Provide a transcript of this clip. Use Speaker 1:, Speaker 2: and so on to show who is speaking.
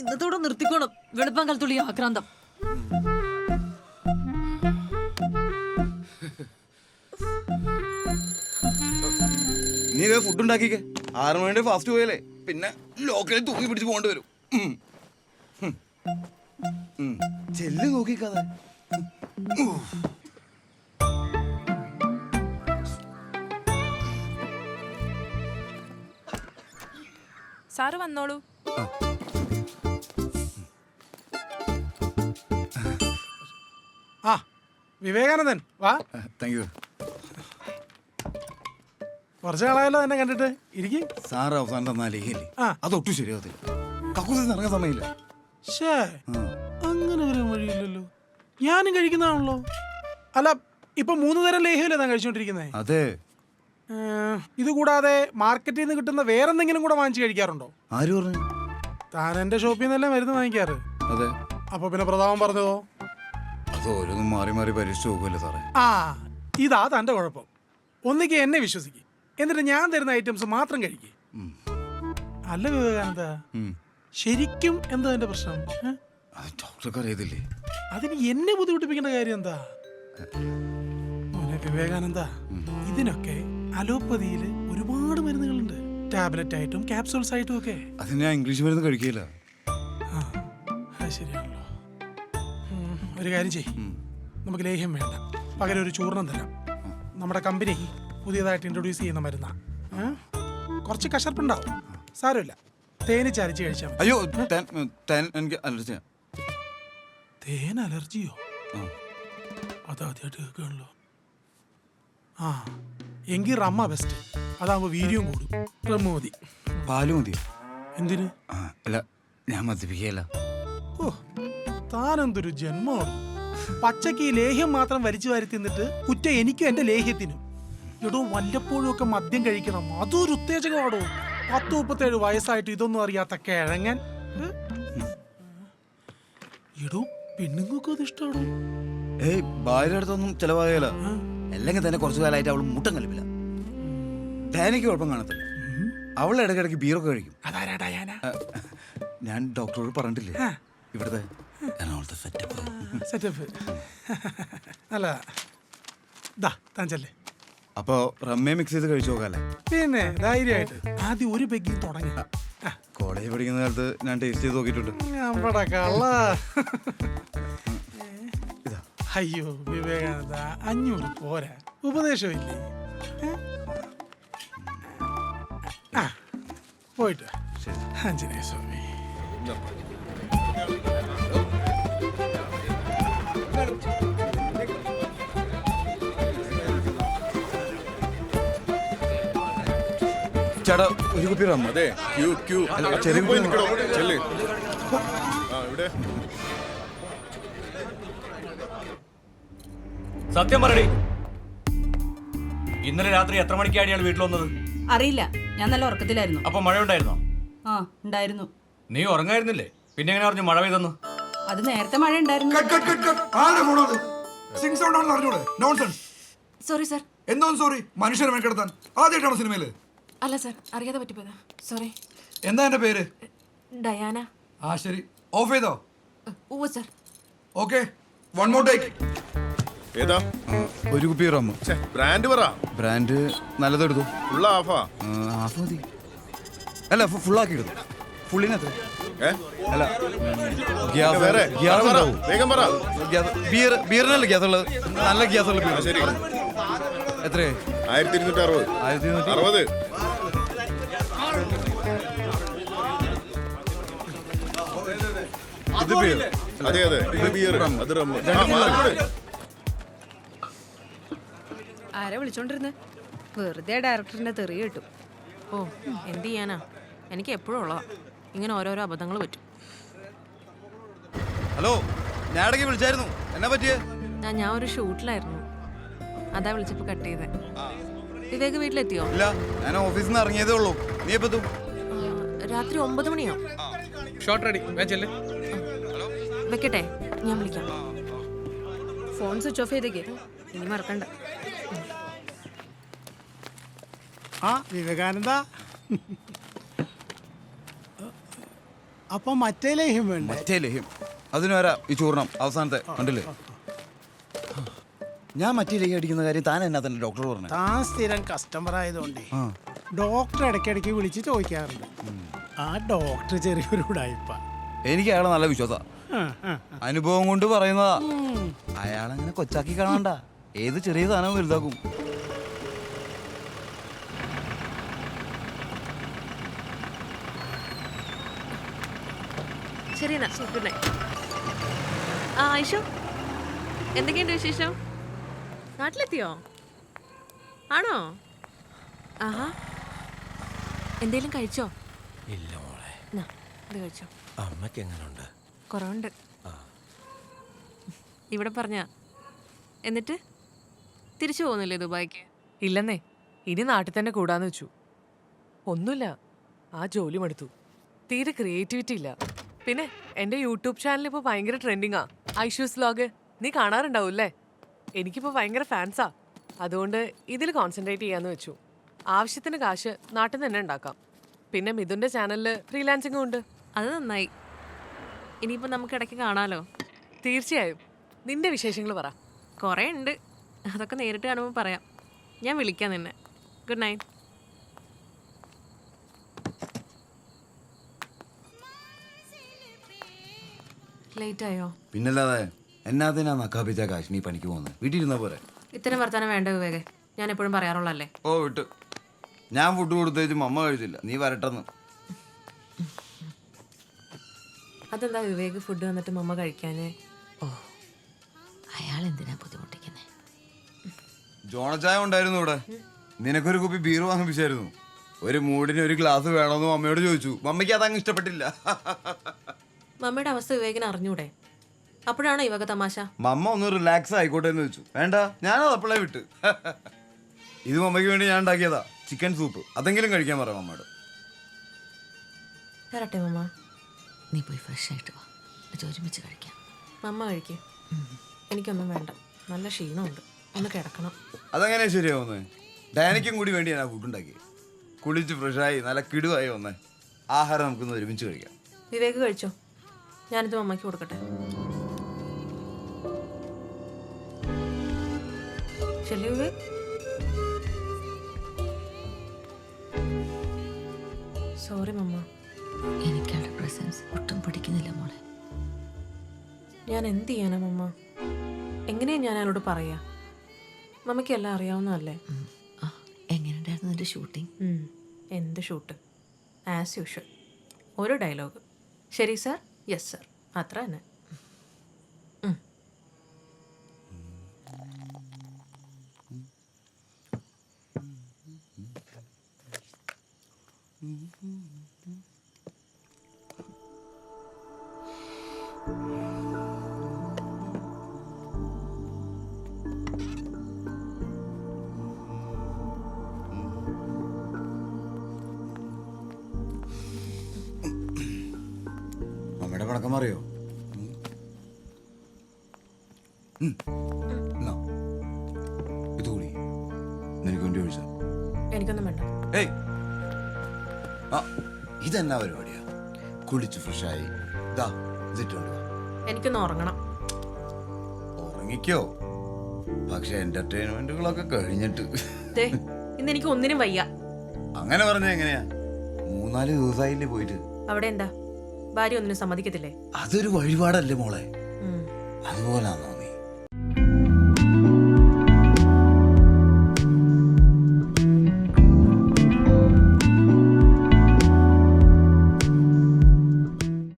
Speaker 1: ഇന്നത്തോടെ നിർത്തിക്കോണം. വെളുപ്പം കാലത്തുള്ളി ആക്രാന്തം.
Speaker 2: നീ വേ ഫുഡ് ഉണ്ടാക്കിക്കേ. ആറ് മണിയുടെ ഫാസ്റ്റ് പോയാലേ പിന്നെ ലോക്കലിൽ തൂങ്ങി പിടിച്ച് പോകേണ്ടി വരും. ചെല്ല് നോക്കിക്കാതെ.
Speaker 3: സാറ് വന്നോളൂ.
Speaker 4: ആ വിവേകാനന്ദൻ വാ.
Speaker 2: താങ്ക് യു
Speaker 4: കുറച്ച് നാളായല്ലോ എന്നെ കണ്ടിട്ട്. ഇരിക്കും.
Speaker 2: സാറ് അവസാനം തന്നാ ലേഖയില്ലേ
Speaker 4: ആ.
Speaker 2: അതൊട്ടും ശരിയാവത്തില്ല. കക്കൂസിൽ ഇറങ്ങാൻ സമയമില്ല.
Speaker 4: ഷേ. അങ്ങനെ ഒരു വഴിയില്ലല്ലോ. ഞാനും കഴിക്കുന്നതാണല്ലോ. അല്ല ഇപ്പൊ മൂന്ന് തരം ലേഹ്യല്ലേ താൻ കഴിച്ചുകൊണ്ടിരിക്കുന്നത്
Speaker 2: അതെ.
Speaker 4: ഇത് കൂടാതെ മാർക്കറ്റിൽ നിന്ന് കിട്ടുന്ന വേറെന്തെങ്കിലും കൂടെ വാങ്ങിച്ചു കഴിക്കാറുണ്ടോ?
Speaker 2: ആര് പറഞ്ഞു?
Speaker 4: താൻ എന്റെ ഷോപ്പിൽ നിന്നല്ലേ മരുന്ന് വാങ്ങിക്കാറ്.
Speaker 2: അതെ.
Speaker 4: അപ്പൊ പിന്നെ പ്രതാപം പറഞ്ഞതോ?
Speaker 2: അത് ഓരോന്നും മാറി മാറി പരീക്ഷിച്ച് നോക്കുമല്ലോ സാറേ?
Speaker 4: ആ ഇതാ തന്റെ കുഴപ്പം. ഒന്നിക്ക് എന്നെ വിശ്വസിക്കും. എന്നിട്ട് ഞാൻ തരുന്ന ഐറ്റംസ് മാത്രം കഴിക്കും. അല്ല വിവേകാനന്ദ ശരിക്കും എന്താ എന്റെ പ്രശ്നം? ഏ?
Speaker 2: ഡോക്ടർക്ക് അറിയത്തില്ലേ?
Speaker 4: അതിന് എന്നെ ബുദ്ധിമുട്ടിപ്പിക്കേണ്ട കാര്യം എന്താ? മോനെ വിവേകാനന്ദ ഇതിനൊക്കെ അലോപ്പതിയിൽ ഒരുപാട് മരുന്നുകളുണ്ട്. ടാബ്ലറ്റ് ആയിട്ടും ക്യാപ്സൂൾസ് ആയിട്ടും ഒക്കെ.
Speaker 2: അതിന് ഞാൻ ഇംഗ്ലീഷ് മരുന്ന് കഴിക്കില്ല
Speaker 4: ആ അത് ശരിയാണല്ലോ. ഒരു കാര്യം ചെയ് നമുക്ക് ലേഹ്യം വേണ്ട. പകരം ഒരു ചൂർണം തരാം. നമ്മുടെ കമ്പനി പുതിയതായിട്ട് ഇൻട്രൊഡ്യൂസ് ചെയ്യുന്ന മരുന്നാ. കുറച്ച് കശർപ്പുണ്ടാവും. സാരമില്ല. തേന് ചരിച്ച് കഴിച്ചാൽ
Speaker 2: അയ്യോ എനിക്ക് അലർജിയാ
Speaker 4: തേൻ അലർജിയോ. അതാദ്യമായിട്ട് കേൾക്കുകയാണല്ലോ ആ എങ്കിൽ റമ്മ ബെസ്റ്റ് അതാകുമ്പോൾ വീര്യം കൂടും. റമ്മ മതി.
Speaker 2: പാൽ മതിയോ?
Speaker 4: എന്തിന്?
Speaker 2: അല്ല ഞാൻ മദ്യപിക്കുകയല്ല.
Speaker 4: ഓ താനെന്തൊരു ജന്മമാണ്. പച്ചക്ക് ഈ ലേഹ്യം മാത്രം വലിച്ചു വാരി തിന്നിട്ട് കുറ്റ എനിക്കും എന്റെ ലേഹ്യത്തിനും. എടോ വല്ലപ്പോഴും ഒക്കെ മദ്യം കഴിക്കണം. അതൊരു ഉത്തേജകമാടോ. പത്ത് മുപ്പത്തേഴ് വയസ്സായിട്ട് ഇതൊന്നും അറിയാത്ത കിഴങ്ങൻ? എടോ പെണ്ണുങ്ങൾക്ക് അത് ഇഷ്ടമാണോ
Speaker 2: ഏയ് ഭാര്യയുടെ അടുത്തൊന്നും ചെലവാകല. അല്ലെങ്കിൽ തന്നെ കുറച്ചു കാലമായിട്ട് അവൾ മുട്ടം കളിപ്പില്ല ഡയാനയ്ക്ക് കുഴപ്പം കാണത്തില്ല. അവൾ ഇടയ്ക്കിടയ്ക്ക് ബീറൊക്കെ കഴിക്കും. ഞാൻ ഡോക്ടറോട് പറഞ്ഞിട്ടില്ലേ. ഇവിടുത്തെ എറണാകുളത്തെ സെറ്റപ്പ്
Speaker 4: സെറ്റപ്പ് അല്ല ദാ താൻ ചെല്ലേ
Speaker 2: അപ്പോ റമ്മേ മിക്സ് ചെയ്ത് കഴിച്ചു നോക്കാല്ലേ?
Speaker 4: പിന്നെ ധൈര്യമായിട്ട്. ആദ്യം ഒരു പെഗ്ഗിൽ തുടങ്ങി. ആ,
Speaker 2: കോളേജ് പഠിക്കുന്ന കാലത്ത് ഞാൻ ടേസ്റ്റ് ചെയ്ത് നോക്കിയിട്ടുണ്ട്.
Speaker 4: നമ്മടെ കള്ള.
Speaker 2: ഇതാ.
Speaker 4: അയ്യോ വിവേകാനന്ദ അഞ്ഞൂറ് പോരാ. ഉപദേശമില്ലേ? പോയിട്ട്. ആഞ്ജനേയ സ്വാമി.
Speaker 2: ചേട്ടാ ഒരു കുപ്പി റം
Speaker 5: അതെ ക്യൂ ക്യൂ.
Speaker 2: ചെറിയ
Speaker 5: ചെല്ല്. ഇവിടെ.
Speaker 6: സത്യം പറയടി. ഇന്നലെ രാത്രി എത്ര മണിക്കാണ് ഇയാൾ വീട്ടിൽ വന്നത്?
Speaker 1: അറിയില്ല. ഞാൻ നല്ല ഉറക്കത്തിലായിരുന്നു.
Speaker 6: അപ്പൊ മഴ ഉണ്ടായിരുന്നോ?
Speaker 1: ആ ഉണ്ടായിരുന്നു.
Speaker 6: നീ ഉറങ്ങായിരുന്നില്ലേ? പിന്നെ എങ്ങനെ പറഞ്ഞു മഴ പെയ്തെന്ന്?
Speaker 1: അത് നേരത്തെ മഴ ഉണ്ടായിരുന്നു. സോറി സർ
Speaker 7: എന്തോ സോറി മനുഷ്യരെ കിടത്താൻ. ആദ്യമായിട്ടാണോ സിനിമയിൽ?
Speaker 1: അല്ല സർ. അറിയാതെ പറ്റിപ്പോയതാ. സോറി
Speaker 7: എന്താ എന്റെ പേര്?
Speaker 1: ഡയാന.
Speaker 7: ആ ശരി. ഓഫ് ചെയ്തോ?
Speaker 1: ഓ sir.
Speaker 7: Okay one more take
Speaker 5: ഏതാ?
Speaker 2: ഒരു കുപ്പി റമ്മ.
Speaker 5: ഛെ, ബ്രാൻഡ് പറ.
Speaker 2: ബ്രാൻഡ് നല്ലതെടുത്തു.
Speaker 5: ഫുൾ ആഫാ
Speaker 2: ഹാഫ് മതി. അല്ല ഫുൾ ആക്കി എടുത്തു ഫുള്ളിനത്ര
Speaker 5: ഏ?
Speaker 2: അല്ല ഗ്യാസ്
Speaker 5: വേറെ.
Speaker 2: ഗ്യാസ്
Speaker 5: പറ,
Speaker 2: ഉണ്ടാവും.
Speaker 5: വേഗം പറ.
Speaker 2: ഗ്യാസ് ബിയർ ബിയറിനല്ല ഗ്യാസ് ഉള്ളത് നല്ല ഗ്യാസ് ഉള്ള ബിയർ.
Speaker 5: ശരി.
Speaker 2: എത്രയായി?
Speaker 5: ആയിരത്തി ഇരുന്നൂറ്റി അറുപത്.
Speaker 2: ആയിരത്തി ഇരുന്നൂറ്റി
Speaker 5: അറുപത്.
Speaker 2: ബിയർ
Speaker 5: അതെ അതെ. ഇത് ബിയർ അത് റമ്മ്?
Speaker 8: ആരാ വിളിച്ചോണ്ടിരുന്നെ? വെറുതെ ഡയറക്ടറിന്റെ തെറി കിട്ടും.
Speaker 3: ഓ എന്ത് ചെയ്യാനാ? എനിക്ക് എപ്പോഴും ഉള്ളതാ. ഇങ്ങനെ ഓരോരോ അബദ്ധങ്ങൾ പറ്റും.
Speaker 2: ഹലോ ഞാൻ ഇടയ്ക്ക് വിളിച്ചായിരുന്നു. എന്നാ പറ്റിയേ?
Speaker 3: ഞാൻ ഞാൻ ഒരു ഷൂട്ടിലായിരുന്നു. അതാ വിളിച്ചപ്പോ കട്ട് ചെയ്തേ. വിവേക് വീട്ടിലെത്തിയോ?
Speaker 2: ഇല്ല ഞാൻ ഓഫീസിൽ നിന്ന് ഇറങ്ങിയതേ ഉള്ളൂ. നീ എപ്പോ എത്തും?
Speaker 3: ആ, രാത്രി ഒമ്പത് മണിയോ
Speaker 4: ഷോർട്ട് റെഡി വെച്ചല്ലേ
Speaker 3: വെക്കട്ടെ? ഞാൻ വിളിക്കാം.
Speaker 8: ഫോൺ സ്വിച്ച് ഓഫ് ചെയ്തേക്ക്. ഇനി മറക്കണ്ട.
Speaker 4: ആ വിവേകാനന്ദ. അപ്പൊ മറ്റേ ലേഹ്യം വേണ്ട?
Speaker 2: മറ്റേ ലഹ്യം. അതിന് വരാം ഈ ചൂർണം. അവസാനത്തെ കണ്ടില്ലേ? ഞാൻ മറ്റേ ലഹ്യം അടിക്കുന്ന കാര്യം താൻ എന്നാ തന്നെ ഡോക്ടർ പറഞ്ഞു?
Speaker 4: താൻ സ്ഥിരം കസ്റ്റമർ ആയതുകൊണ്ട് ഡോക്ടർ ഇടയ്ക്കിടയ്ക്ക് വിളിച്ച് ചോദിക്കാറുണ്ട്. ആ ഡോക്ടർ ചെറിയൊരു ഉടായിപ്പ.
Speaker 2: എനിക്ക് അയാളെ നല്ല വിശ്വാസ. അനുഭവം കൊണ്ട് പറയുന്നതാ. അയാളങ്ങനെ കൊച്ചാക്കി കാണണ്ട. ഏത് ചെറിയ സാധനവും വലുതാക്കും.
Speaker 3: ശരി എന്നാ ഗുഡ് നൈറ്റ് ആ ഐഷു എന്തൊക്കെയുണ്ട് വിശേഷം? നാട്ടിലെത്തിയോ? ആണോ? ആഹാ. എന്തേലും കഴിച്ചോ?
Speaker 9: ഇല്ല മോളെ.
Speaker 3: അമ്മയ്ക്ക് ഇത് കഴിച്ചോ.
Speaker 9: അമ്മയ്ക്ക് എങ്ങനെയുണ്ട്
Speaker 3: കുറവുണ്ട്. ഇവിടെ പറഞ്ഞ എന്നിട്ട് തിരിച്ചു പോകുന്നില്ലേ ദുബായിക്ക്?
Speaker 10: ഇല്ലെന്നേ ഇനി നാട്ടിൽ തന്നെ കൂടാന്ന് വെച്ചു. ഒന്നുമില്ല ആ ജോലി മടുത്തു തീരെ ക്രിയേറ്റിവിറ്റി ഇല്ല. പിന്നെ എന്റെ യൂട്യൂബ് ചാനൽ ഇപ്പൊ ഭയങ്കര ട്രെൻഡിങ്ങാ ഐഷ്യൂസ് വ്ലോഗ് നീ കാണാറുണ്ടാവും അല്ലേ? എനിക്കിപ്പോൾ ഭയങ്കര ഫാൻസാ അതുകൊണ്ട് ഇതിൽ കോൺസെൻട്രേറ്റ് ചെയ്യാന്ന് വെച്ചു. ആവശ്യത്തിന് കാശ് നാട്ടിൽ നിന്ന് തന്നെ ഉണ്ടാക്കാം. പിന്നെ മിഥുന്റെ ചാനലിൽ ഫ്രീലാൻസിങ്ങും ഉണ്ട്.
Speaker 3: അത് നന്നായി. ഇനിയിപ്പോൾ നമുക്ക് ഇടയ്ക്ക് കാണാമല്ലോ
Speaker 10: തീർച്ചയായും. നിന്റെ വിശേഷങ്ങൾ പറ.
Speaker 3: കുറേ ഉണ്ട്. അതൊക്കെ നേരിട്ട് കാണുമ്പോൾ പറയാം. ഞാൻ വിളിക്കാം നിന്നെ. ഗുഡ് നൈറ്റ് ലേറ്റ് ആയോ?
Speaker 2: പിന്നല്ലാതെ എന്നാത്തിനാ നക്കാപ്പിച്ച കാശ്മീർ പണിക്ക് പോകുന്നത്
Speaker 3: ഇത്തരം വർത്താനം വേണ്ട വിവേകെ? ഞാൻ എപ്പോഴും പറയാറുള്ളല്ലേ
Speaker 2: ഓ വിട്ട്. ഞാൻ ഫുഡ് കൊടുത്തേച്ച് അമ്മ കഴിച്ചില്ല. നീ വരട്ടെന്ന്.
Speaker 3: അതെന്താ വിവേക് ഫുഡ് വന്നിട്ട് മമ്മ കഴിക്കാനേ?
Speaker 1: അയാൾ എന്തിനാ ബുദ്ധിമുട്ടിക്കുന്നേ?
Speaker 2: ജോണച്ചായ ഉണ്ടായിരുന്നു ഇവിടെ. നിനക്കൊരു കുപ്പി ബീർ വാങ്ങിപ്പിച്ചായിരുന്നു. ഒരു മൂടിന് ഒരു ഗ്ലാസ് വേണമെന്ന് മമ്മയോട് ചോദിച്ചു. മമ്മയ്ക്ക് അതങ്ങ് ഇഷ്ടപ്പെട്ടില്ല.
Speaker 3: മമ്മയുടെ അവസ്ഥ വിവേകിന് അറിഞ്ഞൂടെ? അപ്പോഴാണോ ഇവക തമാശ?
Speaker 2: മമ്മ ഒന്ന് റിലാക്സ് ആയിക്കോട്ടെ എന്ന് വെച്ചു. വേണ്ട ഞാനത് അപ്പോഴേ വിട്ട്. ഇത് മമ്മയ്ക്ക് വേണ്ടി ഞാൻ ഉണ്ടാക്കിയതാ. ചിക്കൻ സൂപ്പ് അതെങ്കിലും കഴിക്കാൻ പറ മമ്മയോട്.
Speaker 3: തരട്ടെ മമ്മ.
Speaker 1: നീ പോയി ഫ്രഷ് ആയിട്ട് വാ. ഇത് ഒരുമിച്ച് കഴിക്കാം.
Speaker 3: മമ്മ കഴിക്കും. എനിക്കൊന്നും വേണ്ട. നല്ല ക്ഷീണമുണ്ട്. ഒന്ന് കിടക്കണം.
Speaker 2: അതങ്ങനെ ശരിയാവുന്നേ? ഡാനിക്കും കൂടി വേണ്ടി ഞാൻ ഫുഡ് ഉണ്ടാക്കി കുളിച്ച് ഫ്രഷായി നല്ല കിടുവായി വന്നേ. ആഹാരം നമുക്കൊന്ന് ഒരുമിച്ച് കഴിക്കാം.
Speaker 3: വിവേക് കഴിച്ചോ? ഞാനിത് മമ്മയ്ക്ക് കൊടുക്കട്ടെ. ശരി വിവേക്. സോറി മമ്മ
Speaker 1: എനിക്ക് അവളുടെ പ്രസൻസ് ഒട്ടും പഠിക്കുന്നില്ല മോളെ.
Speaker 3: ഞാൻ എന്ത് ചെയ്യാനാ മമ്മ? എങ്ങനെയാ ഞാൻ അയാളോട് പറയാ? മമ്മയ്ക്ക് എല്ലാം അറിയാവുന്നതല്ലേ.
Speaker 1: ആ എങ്ങനെയുണ്ടായിരുന്നു നിന്റെ ഷൂട്ടിംഗ്
Speaker 3: ഉം. എന്ത് ഷൂട്ട് ആസ് യൂഷ്വൽ ഒരു ഡയലോഗ് ശരി സാർ യെസ് സാർ അത്ര തന്നെ.
Speaker 2: പടക്കം അറിയോ? ഇത് കൂടി. നിനക്ക് വേണ്ടി ഒഴിച്ച.
Speaker 3: എനിക്കൊന്നും വേണ്ട.
Speaker 2: ഏയ്. ആ ഇതെന്നാ പരിപാടിയാ? കുളിച്ച് ഫ്രഷായി. ഇതിട്ടുണ്ട്.
Speaker 3: എനിക്കൊന്ന് ഉറങ്ങണം.
Speaker 2: ഉറങ്ങിക്കോ? പക്ഷെ എന്റർടൈൻമെന്റുകളൊക്കെ കഴിഞ്ഞിട്ട്.
Speaker 3: ഇന്ന് എനിക്ക് ഒന്നിനും വയ്യ.
Speaker 2: അങ്ങനെ പറഞ്ഞ എങ്ങനെയാ? മൂന്നാൽ ദിവസമായില്ലേ പോയിട്ട്.
Speaker 3: അവിടെ എന്താ? ഭാര്യ ഒന്നിനും സമ്മതിക്കത്തില്ലേ?
Speaker 2: അതൊരു വഴിപാടല്ലേ മോളെ?
Speaker 3: ഉം.
Speaker 2: അതുപോലാന്നോ?